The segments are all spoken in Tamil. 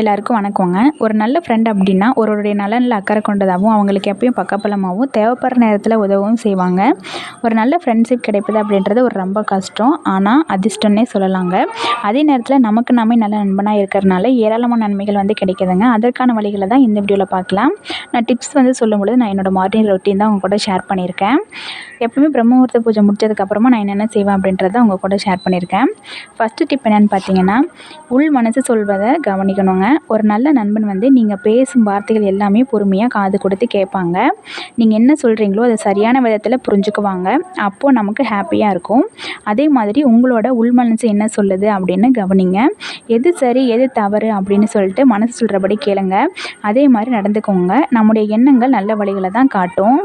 எல்லாருக்கும் வணக்கங்க. ஒரு நல்ல ஃப்ரெண்ட் அப்படின்னா ஒருவருடைய நலனில் அக்கறை கொண்டதாகவும் அவங்களுக்கு எப்பயும் பக்கபலமாகவும் தேவைப்படுற நேரத்தில் உதவும் செய்வாங்க. ஒரு நல்ல ஃப்ரெண்ட்ஷிப் கிடைப்பது அப்படின்றது ஒரு ரொம்ப கஷ்டம். ஆனால் அதிர்ஷ்டம்னே சொல்லலாங்க. அதே நேரத்தில் நமக்கு நாமே நல்ல நண்பனாக இருக்கிறனால ஏராளமான நன்மைகள் வந்து கிடைக்குதுங்க. அதற்கான வழிகளை தான் இந்த வீடியோவில் பார்க்கலாம். நான் டிப்ஸ் வந்து சொல்லும்பொழுது நான் என்னோடய மார்னிங் ரொட்டீன் தான் உங்கள் கூட ஷேர் பண்ணியிருக்கேன். எப்பவுமே பிரம்மமுகூர்த்த பூஜை முடிச்சதுக்கப்புறமா நான் என்னென்ன செய்வேன் அப்படின்றத உங்கள் கூட ஷேர் பண்ணியிருக்கேன். ஃபஸ்ட்டு டிப் என்னென்னு பார்த்தீங்கன்னா உள் மனசு சொல்வதை கவனிக்கணுங்க. ஒரு நல்ல நண்பன் வந்து நீங்கள் பேசும் வார்த்தைகள் எல்லாமே பொறுமையாக காது கொடுத்து கேட்பாங்க. நீங்கள் என்ன சொல்கிறீங்களோ அதை சரியான விதத்தில் புரிஞ்சுக்குவாங்க. அப்போது நமக்கு ஹாப்பியாக இருக்கும். அதே மாதிரி உங்களோட உள்மனசு என்ன சொல்லுது அப்படின்னு கவனிங்க. எது சரி எது தவறு அப்படின்னு சொல்லிட்டு மனசு சொல்கிறபடி கேளுங்க. அதே மாதிரி நடந்துக்கோங்க. நம்முடைய எண்ணங்கள் நல்ல வழிகளை தான் காட்டும்.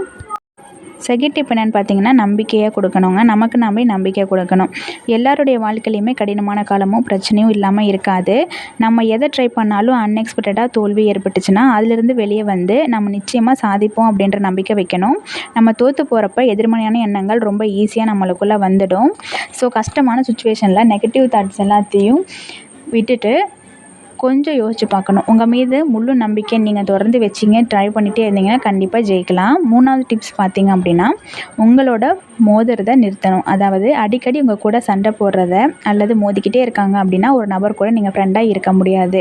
செகண்ட் டிப் என்னென்னு பார்த்தீங்கன்னா நம்பிக்கையாக கொடுக்கணுங்க. நமக்கு நம்பி நம்பிக்கை கொடுக்கணும். எல்லாருடைய வாழ்க்கையிலையுமே கடினமான காலமும் பிரச்சனையும் இல்லாமல் இருக்காது. நம்ம எதை ட்ரை பண்ணாலும் அன்எக்ஸ்பெக்டடாக தோல்வி ஏற்பட்டுச்சுன்னா அதுலேருந்து வெளியே வந்து நம்ம நிச்சயமாக சாதிப்போம் அப்படின்ற நம்பிக்கை வைக்கணும். நம்ம தோற்று போகிறப்ப எதிர்மறையான எண்ணங்கள் ரொம்ப ஈஸியாக நம்மளுக்குள்ளே வந்துடும். ஸோ கஷ்டமான சுச்சுவேஷனில் நெகட்டிவ் தாட்ஸ் எல்லாத்தையும் விட்டுட்டு கொஞ்சம் யோசிச்சு பார்க்கணும். உங்கள் மீது முழு நம்பிக்கை நீங்கள் தொடர்ந்து வச்சிங்க ட்ரை பண்ணிகிட்டே இருந்தீங்கன்னா கண்டிப்பாக ஜெயிக்கலாம். மூணாவது டிப்ஸ் பார்த்தீங்க அப்படின்னா உங்களோட மோதுறதை நிறுத்தணும். அதாவது அடிக்கடி உங்கள் கூட சண்டை போடுறத அல்லது மோதிக்கிட்டே இருக்காங்க அப்படின்னா ஒரு நபர் கூட நீங்கள் ஃப்ரெண்டாக இருக்க முடியாது.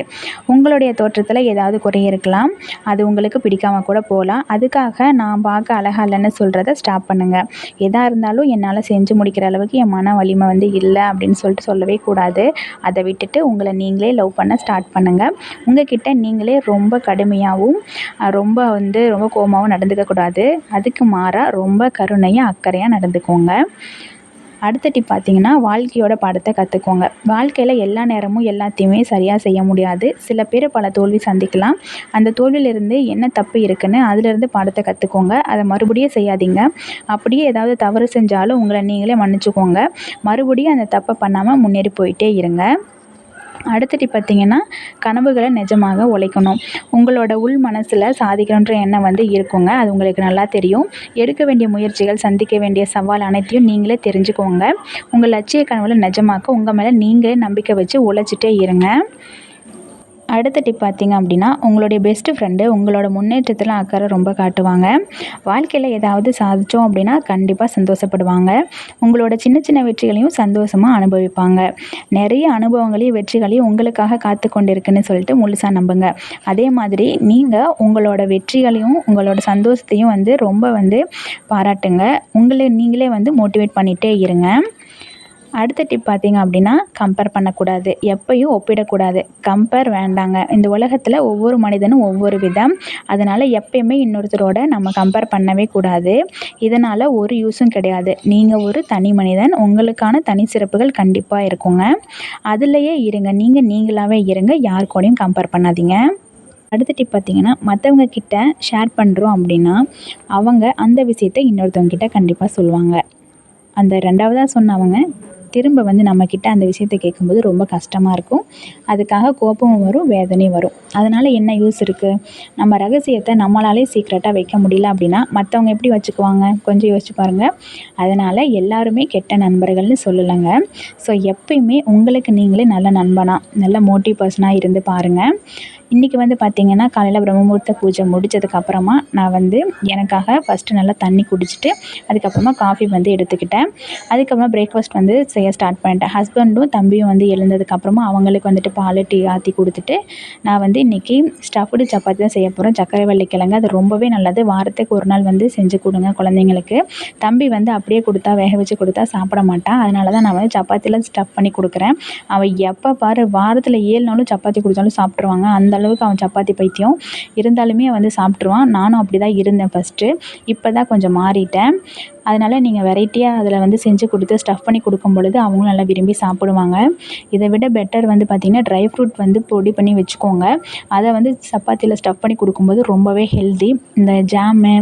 உங்களுடைய தோற்றத்தில் ஏதாவது குறை இருக்கலாம். அது உங்களுக்கு பிடிக்காம கூட போகலாம். அதுக்காக நான் பார்க்க அழகா இல்லைன்னு சொல்கிறத ஸ்டாப் பண்ணுங்கள் எதாக இருந்தாலும் என்னால் செஞ்சு முடிக்கிற அளவுக்கு என் மன வலிமை வந்து இல்லை அப்படின்னு சொல்லிட்டு சொல்லவே கூடாது. அதை விட்டுட்டு உங்களை நீங்களே லவ் பண்ண ஸ்டார்ட் பண்ணுங்கள் உங்ககிட்ட நீங்களே ரொம்ப கடுமையாகவும் ரொம்ப வந்து ரொம்ப கோவமாகவும் நடந்துக்கக்கூடாது அதுக்கு மாறாக ரொம்ப கருணையாக அக்கறையாக நடந்துக்கோங்க. அடுத்த டிப் பார்த்தீங்கன்னா வாழ்க்கையோட பாடத்தை கற்றுக்கோங்க வாழ்க்கையில் எல்லா நேரமும் எல்லாத்தையுமே சரியாக செய்ய முடியாது. சில பேர் பல தோல்வி சந்திக்கலாம். அந்த தோல்வியிலேருந்து என்ன தப்பு இருக்குன்னு அதிலிருந்து பாடத்தை கற்றுக்கோங்க அதை மறுபடியும் செய்யாதீங்க. அப்படியே ஏதாவது தவறு செஞ்சாலும் உங்களை நீங்களே மன்னிச்சுக்கோங்க. மறுபடியும் அந்த தப்பை பண்ணாமல் முன்னேறி போயிட்டே இருங்க. அடுத்த பார்த்தீங்கன்னா கனவுகளை நிஜமாக உழைக்கணும். உங்களோட உள் மனசில் சாதிக்கணுன்ற எண்ணம் வந்து இருக்குங்க. அது உங்களுக்கு நல்லா தெரியும். எடுக்க வேண்டிய முயற்சிகள் சந்திக்க வேண்டிய சவால் அனைத்தையும் நீங்களே தெரிஞ்சுக்கோங்க. உங்கள் லட்சிய கனவுகளை நிஜமாக்க உங்கள் மேலே நீங்களே நம்பிக்கை வச்சு உழைச்சிட்டே இருங்க. அடுத்த டிப் பார்த்தீங்க அப்படின்னா உங்களுடைய பெஸ்ட்டு ஃப்ரெண்டு உங்களோட முன்னேற்றத்தில் அக்கறை ரொம்ப காட்டுவாங்க. வாழ்க்கையில் ஏதாவது சாதித்தோம் அப்படின்னா கண்டிப்பாக சந்தோஷப்படுவாங்க. உங்களோட சின்ன சின்ன வெற்றிகளையும் சந்தோஷமாக அனுபவிப்பாங்க. நிறைய அனுபவங்களையும் வெற்றிகளையும் உங்களுக்காக காத்து கொண்டிருக்குன்னு சொல்லிட்டு முழுசாக நம்புங்க. அதே மாதிரி நீங்கள் உங்களோட வெற்றிகளையும் உங்களோட சந்தோஷத்தையும் வந்து ரொம்ப வந்து பாராட்டுங்க. உங்களை நீங்களே வந்து மோட்டிவேட் பண்ணிகிட்டே இருங்க. அடுத்த டிப் பார்த்தீங்க அப்படின்னா கம்பேர் பண்ணக்கூடாது. எப்பையும் ஒப்பிடக்கூடாது. கம்பேர் வேண்டாங்க. இந்த உலகத்தில் ஒவ்வொரு மனிதனும் ஒவ்வொரு விதம். அதனால் எப்பயுமே இன்னொருத்தரோட நம்ம கம்பேர் பண்ணவே கூடாது. இதனால் ஒரு யூஸும் கிடையாது. நீங்கள் ஒரு தனி மனிதன். உங்களுக்கான தனி சிறப்புகள் கண்டிப்பாக இருக்குங்க. அதுலேயே இருங்க. நீங்கள் நீங்களாகவே இருங்க. யார் கூடயும் கம்பேர் பண்ணாதீங்க. அடுத்த டிப் பார்த்தீங்கன்னா மற்றவங்க கிட்ட ஷேர் பண்ணுறோம் அப்படின்னா அவங்க அந்த விஷயத்தை இன்னொருத்தவங்க கிட்ட கண்டிப்பாக சொல்லுவாங்க. அந்த ரெண்டாவதாக சொன்னவங்க திரும்ப வந்து நம்மக்கிட்ட அந்த விஷயத்த கேட்கும்போது ரொம்ப கஷ்டமாக இருக்கும். அதுக்காக கோபமும் வரும் வேதனையும் வரும். அதனால் என்ன யூஸ் இருக்குது நம்ம ரகசியத்தை நம்மளாலே சீக்ரெட்டாக வைக்க முடியல அப்படின்னா மற்றவங்க எப்படி வச்சுக்குவாங்க? கொஞ்சம் யோசிச்சு பாருங்கள் அதனால் எல்லாருமே கெட்ட நண்பர்கள்னு சொல்லலைங்க. ஸோ எப்பயுமே உங்களுக்கு நீங்களே நல்ல நண்பனாக நல்ல மோட்டிவ் பர்சனாக இருந்து பாருங்கள் இன்றைக்கி வந்து பார்த்திங்கன்னா காலையில் பிரம்மமுகூர்த்த பூஜை முடிச்சதுக்கப்புறமா நான் வந்து எனக்காக ஃபஸ்ட்டு நல்லா தண்ணி குடிச்சிட்டு அதுக்கப்புறமா காஃபி வந்து எடுத்துக்கிட்டேன். அதுக்கப்புறமா பிரேக்ஃபாஸ்ட் வந்து செய்ய ஸ்டார்ட் பண்ணிட்டேன். ஹஸ்பண்டும் தம்பியும் வந்து எழுந்ததுக்கப்புறமா அவங்களுக்கு வந்துட்டு பால் டீ ஆற்றி கொடுத்துட்டு நான் வந்து இன்றைக்கி ஸ்டஃப்டு சப்பாத்தி தான் செய்ய போகிறேன் சக்கரை கிழங்கு அது ரொம்பவே நல்லது. வாரத்துக்கு ஒரு நாள் வந்து செஞ்சு கொடுங்க குழந்தைங்களுக்கு. தம்பி வந்து அப்படியே கொடுத்தா வேக வச்சு கொடுத்தா சாப்பிட மாட்டான். அதனால தான் நான் வந்து சப்பாத்தியில் ஸ்டஃப் பண்ணி கொடுக்குறேன். அவள் எப்போ பாரு வாரத்தில் ஏழு நாளும் சப்பாத்தி கொடுத்தாலும் சாப்பிட்ருவாங்க அந்த அளவுக்கு அவன் சப்பாத்தி பைத்தியம். இருந்தாலுமே வந்து சாப்பிட்ருவான் நானும் அப்படி தான் இருந்தேன் ஃபஸ்ட்டு இப்போ தான் கொஞ்சம் மாறிட்டேன். அதனால் நீங்கள் வெரைட்டியாக அதில் வந்து செஞ்சு கொடுத்து ஸ்டஃப் பண்ணி கொடுக்கும் பொழுது அவங்களும் நல்லா விரும்பி சாப்பிடுவாங்க. இதை விட பெட்டர் வந்து பார்த்திங்கன்னா ட்ரை ஃப்ரூட் வந்து பொடி பண்ணி வச்சுக்கோங்க. அதை வந்து சப்பாத்தியில் ஸ்டஃப் பண்ணி கொடுக்கும்போது ரொம்பவே ஹெல்தி இந்த ஜாமு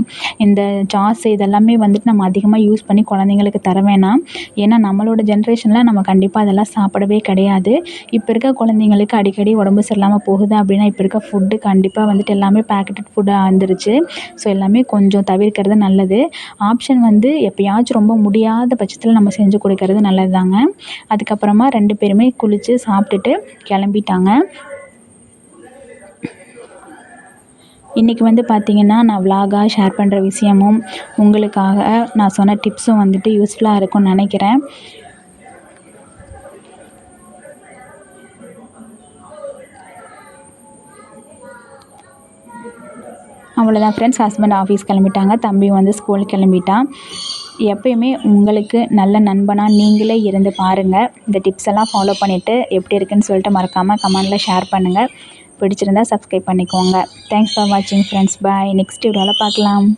இந்த சாஸ் இதெல்லாமே வந்துட்டு நம்ம அதிகமாக யூஸ் பண்ணி குழந்தைங்களுக்கு தர வேணாம். ஏன்னா நம்மளோட ஜென்ரேஷனில் நம்ம கண்டிப்பாக அதெல்லாம் சாப்பிடவே கிடையாது. இப்போ இருக்க குழந்தைங்களுக்கு அடிக்கடி உடம்பு சரியில்லாமல் போகுது அப்படின்னா இப்போ இருக்க ஃபுட்டு கண்டிப்பாக வந்துட்டு எல்லாமே பேக்கெட்டட் ஃபுட்டாக வந்துருச்சு. ஸோ எல்லாமே கொஞ்சம் தவிர்க்கிறது நல்லது. ஆப்ஷன் வந்து வந்து எப்போயாச்சும் ரொம்ப முடியாத பட்சத்தில் நம்ம செஞ்சு கொடுக்கறது நல்லது தாங்க அதுக்கப்புறமா ரெண்டு பேருமே குளித்து சாப்பிட்டுட்டு கிளம்பிட்டாங்க. இன்றைக்கி வந்து பார்த்திங்கன்னா நான் விலாகாக ஷேர் பண்ணுற விஷயமும் உங்களுக்காக நான் சொன்ன டிப்ஸும் வந்துட்டு யூஸ்ஃபுல்லாக இருக்கும்னு நினைக்கிறேன். அவ்வளோதான் ஃப்ரெண்ட்ஸ் ஹஸ்பண்ட் ஆஃபீஸ் கிளம்பிட்டாங்க. தம்பி வந்து ஸ்கூல் கிளம்பிட்டான். எப்பயுமே உங்களுக்கு நல்ல நண்பனாக நீங்களே இருந்து பாருங்கள் இந்த டிப்ஸ் எல்லாம் ஃபாலோ பண்ணிவிட்டு எப்படி இருக்குன்னு சொல்லிட்டு மறக்காமல் கமெண்டில் ஷேர் பண்ணுங்கள் பிடிச்சிருந்தா சப்ஸ்கிரைப் பண்ணிக்கோங்க. தேங்க்ஸ் ஃபார் வாட்சிங் ஃப்ரெண்ட்ஸ் பாய் நெக்ஸ்ட் வீடியோவில் பார்க்கலாம்.